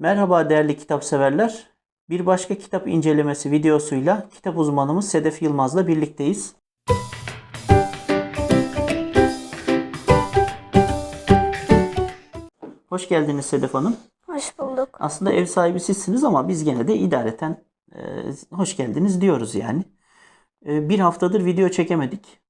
Merhaba değerli kitap severler. Bir başka kitap incelemesi videosuyla kitap uzmanımız Sedef Yılmaz'la birlikteyiz. Hoş geldiniz Sedef Hanım. Hoş bulduk. Aslında ev sahibi sizsiniz ama biz gene de idareten e, hoş geldiniz diyoruz yani. E, bir haftadır video çekemedik.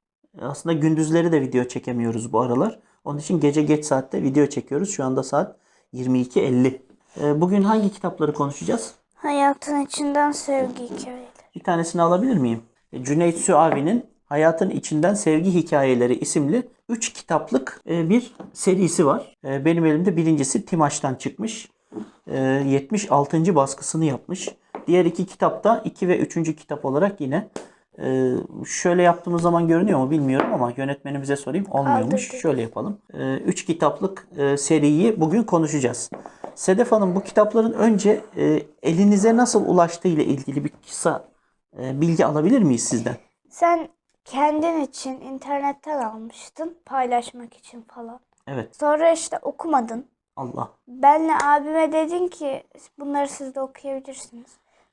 Aslında gündüzleri de video çekemiyoruz bu aralar. Onun için gece geç saatte video çekiyoruz. Şu anda saat 22.50. E, bugün hangi kitapları konuşacağız? Hayatın içinden sevgi hikayeleri. Bir tanesini alabilir miyim? E, Cüneyt Süavi'nin Hayatın İçinden Sevgi Hikayeleri isimli 3 kitaplık e, bir serisi var. E, Benim elimde birincisi Timaş'tan çıkmış. E, 76. baskısını yapmış. Diğer iki kitapta 2 ve 3. kitap olarak yine e, şöyle yaptığımız zaman görünüyor mu bilmiyorum ama yönetmenimize sorayım. Olmuyormuş. Kaldırdı. Şöyle yapalım. 3 kitaplık e, seriyi bugün konuşacağız. Sedef Hanım bu kitapların önce e, elinize nasıl ulaştığı ile ilgili bir kısa e, bilgi alabilir miyiz sizden? Sen kendin için internetten almıştın paylaşmak için falan. Evet. Sonra işte okumadın. Allah. Benle abime dedin ki bunları siz de okuyabilirsiniz.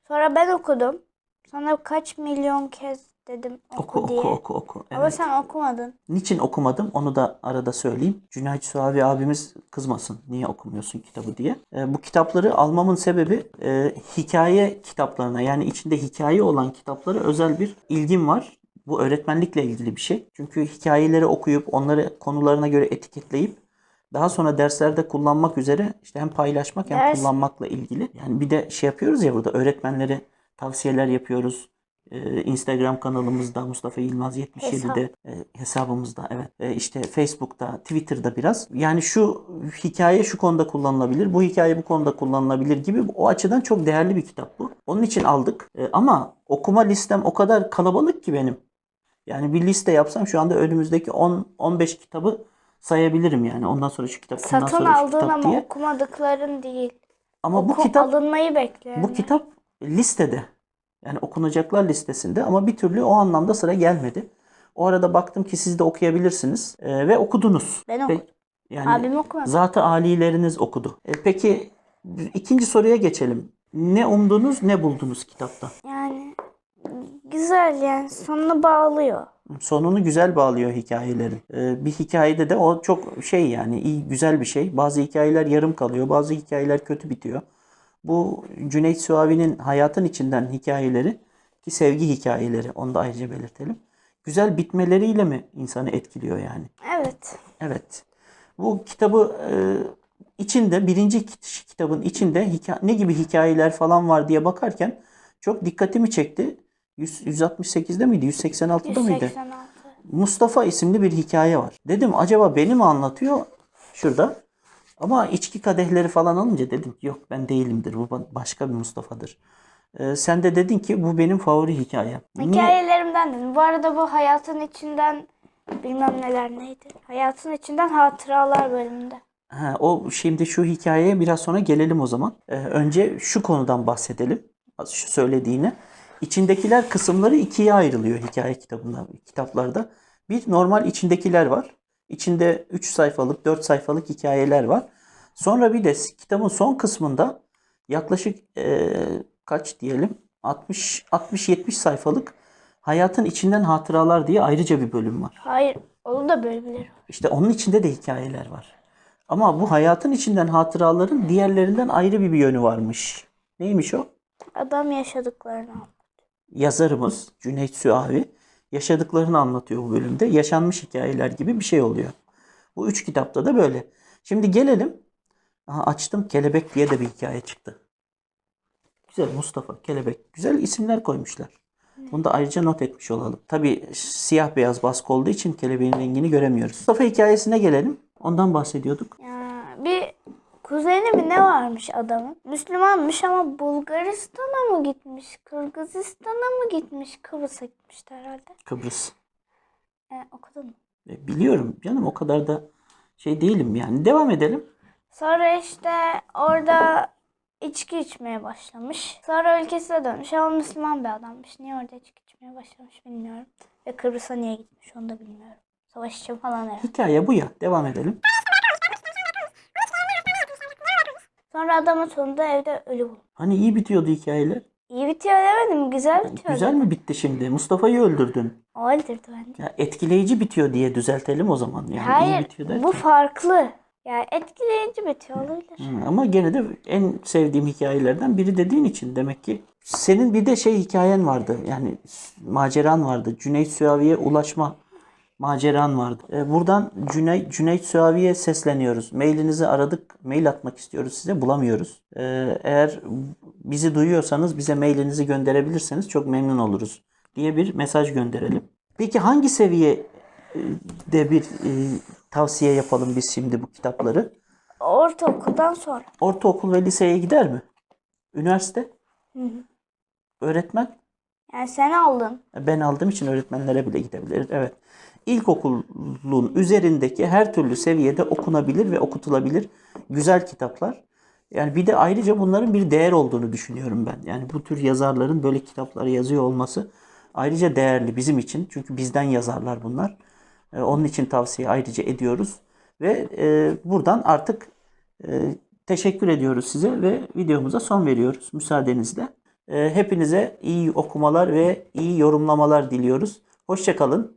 Sonra ben okudum. Sana kaç milyon kez dedim oku, Oku diye. oku oku oku. Ama Evet. sen okumadın. Niçin okumadım onu da arada söyleyeyim. Cüneyt Suavi abimiz kızmasın. Niye okumuyorsun kitabı diye. E, bu kitapları almamın sebebi e, hikaye kitaplarına yani içinde hikaye olan kitaplara özel bir ilgim var. Bu öğretmenlikle ilgili bir şey. Çünkü hikayeleri okuyup onları konularına göre etiketleyip daha sonra derslerde kullanmak üzere işte hem paylaşmak hem Ders- kullanmakla ilgili. Yani bir de şey yapıyoruz ya burada öğretmenlere tavsiyeler yapıyoruz. Ee, Instagram kanalımızda Mustafa Yılmaz 77'de e, hesabımızda evet E, işte Facebook'ta Twitter'da biraz yani şu hikaye şu konuda kullanılabilir bu hikaye bu konuda kullanılabilir gibi o açıdan çok değerli bir kitap bu. Onun için aldık E, ama okuma listem o kadar kalabalık ki benim. Yani bir liste yapsam şu anda önümüzdeki 10-15 kitabı sayabilirim yani. Ondan sonra şu kitap, ondan Satın sonra şu aldığın kitap ama diye. okumadıkların değil. Ama bu Oku- kitap alınmayı bekliyorum. bu kitap listede. Yani okunacaklar listesinde ama bir türlü o anlamda sıra gelmedi. O arada baktım ki siz de okuyabilirsiniz e, ve okudunuz. Ben Ve- okudum. yani Abim okumadı. Zatı alileriniz okudu. E, peki ikinci soruya geçelim. Ne umdunuz, ne buldunuz kitapta? Yani güzel yani sonuna bağlıyor. Sonunu güzel bağlıyor hikayelerin. Ee, bir hikayede de o çok şey yani iyi güzel bir şey. Bazı hikayeler yarım kalıyor, bazı hikayeler kötü bitiyor. Bu Cüneyt Suavi'nin hayatın içinden hikayeleri ki sevgi hikayeleri onu da ayrıca belirtelim. Güzel bitmeleriyle mi insanı etkiliyor yani? Evet. Evet. Bu kitabı e, içinde birinci kit- kitabın içinde hika- ne gibi hikayeler falan var diye bakarken çok dikkatimi çekti. 100, 168'de miydi? 186'da mıydı? 186. Mustafa isimli bir hikaye var. Dedim acaba beni mi anlatıyor? Şurada. Ama içki kadehleri falan alınca dedim ki yok ben değilimdir. Bu ba- başka bir Mustafa'dır. Ee, sen de dedin ki bu benim favori hikayem. Hikayelerimden dedim. Bu arada bu hayatın içinden bilmem neler neydi. Hayatın içinden hatıralar bölümünde. Ha, o şimdi şu hikayeye biraz sonra gelelim o zaman. Ee, önce şu konudan bahsedelim. Şu söylediğini. İçindekiler kısımları ikiye ayrılıyor hikaye kitabında, kitaplarda. Bir normal içindekiler var. İçinde 3 sayfalık, 4 sayfalık hikayeler var. Sonra bir de kitabın son kısmında yaklaşık eee, kaç diyelim 60 60 70 sayfalık hayatın içinden hatıralar diye ayrıca bir bölüm var. Hayır. Onu da bölümleri. İşte onun içinde de hikayeler var. Ama bu hayatın içinden hatıraların diğerlerinden ayrı bir, bir yönü varmış. Neymiş o? Adam yaşadıklarını anlatıyor. Yazarımız Cüneyt Süavi yaşadıklarını anlatıyor bu bölümde. Yaşanmış hikayeler gibi bir şey oluyor. Bu üç kitapta da böyle. Şimdi gelelim. Aha, açtım Kelebek diye de bir hikaye çıktı. Güzel Mustafa, Kelebek. Güzel isimler koymuşlar. Bunu da ayrıca not etmiş olalım. Tabi siyah beyaz baskı olduğu için kelebeğin rengini göremiyoruz. Mustafa hikayesine gelelim. Ondan bahsediyorduk. Ya, bir kuzeni mi ne varmış adamın? Müslümanmış ama Bulgaristan'a mı gitmiş? Kırgızistan'a mı gitmiş? Kıbrıs'a gitmişti herhalde. Kıbrıs. E, okudun mu? E, biliyorum canım o kadar da şey değilim yani. Devam edelim. Sonra işte orada içki içmeye başlamış. Sonra ülkesine dönmüş ama Müslüman bir adammış. Niye orada içki içmeye başlamış bilmiyorum. Ve Kıbrıs'a niye gitmiş onu da bilmiyorum. Savaş için falan herhalde. Hikaye bu ya. Devam edelim. Sonra adamın sonunda evde ölü bulmuş. Hani iyi bitiyordu hikayeler. İyi bitiyor demedim. Güzel bitiyor. Güzel mi bitti şimdi? Mustafa'yı öldürdün. O öldürdü bence. Ya etkileyici bitiyor diye düzeltelim o zaman. Yani iyi Hayır. bitiyor derken. Bu farklı. Yani etkileyici bitiyor olabilir. Hı, Ama gene de en sevdiğim hikayelerden biri dediğin için demek ki senin bir de şey hikayen vardı. Yani maceran vardı. Cüneyt Süavi'ye ulaşma maceran vardı. E, buradan Cüneyt, Cüneyt Süavi'ye sesleniyoruz. Mailinizi aradık. Mail atmak istiyoruz size. Bulamıyoruz. E, eğer bizi duyuyorsanız bize mailinizi gönderebilirseniz çok memnun oluruz diye bir mesaj gönderelim. Peki hangi seviye e, de bir e, tavsiye yapalım biz şimdi bu kitapları? Ortaokuldan sonra. Ortaokul ve liseye gider mi? Üniversite? Öğretmen? Yani sen aldın. Ben aldığım için öğretmenlere bile gidebilir. Evet. İlkokulun üzerindeki her türlü seviyede okunabilir ve okutulabilir güzel kitaplar. Yani bir de ayrıca bunların bir değer olduğunu düşünüyorum ben. Yani bu tür yazarların böyle kitapları yazıyor olması ayrıca değerli bizim için. Çünkü bizden yazarlar bunlar. Ee, Onun için tavsiye ayrıca ediyoruz. Ve e, buradan artık e, teşekkür ediyoruz size ve videomuza son veriyoruz müsaadenizle. E, hepinize iyi okumalar ve iyi yorumlamalar diliyoruz. Hoşçakalın.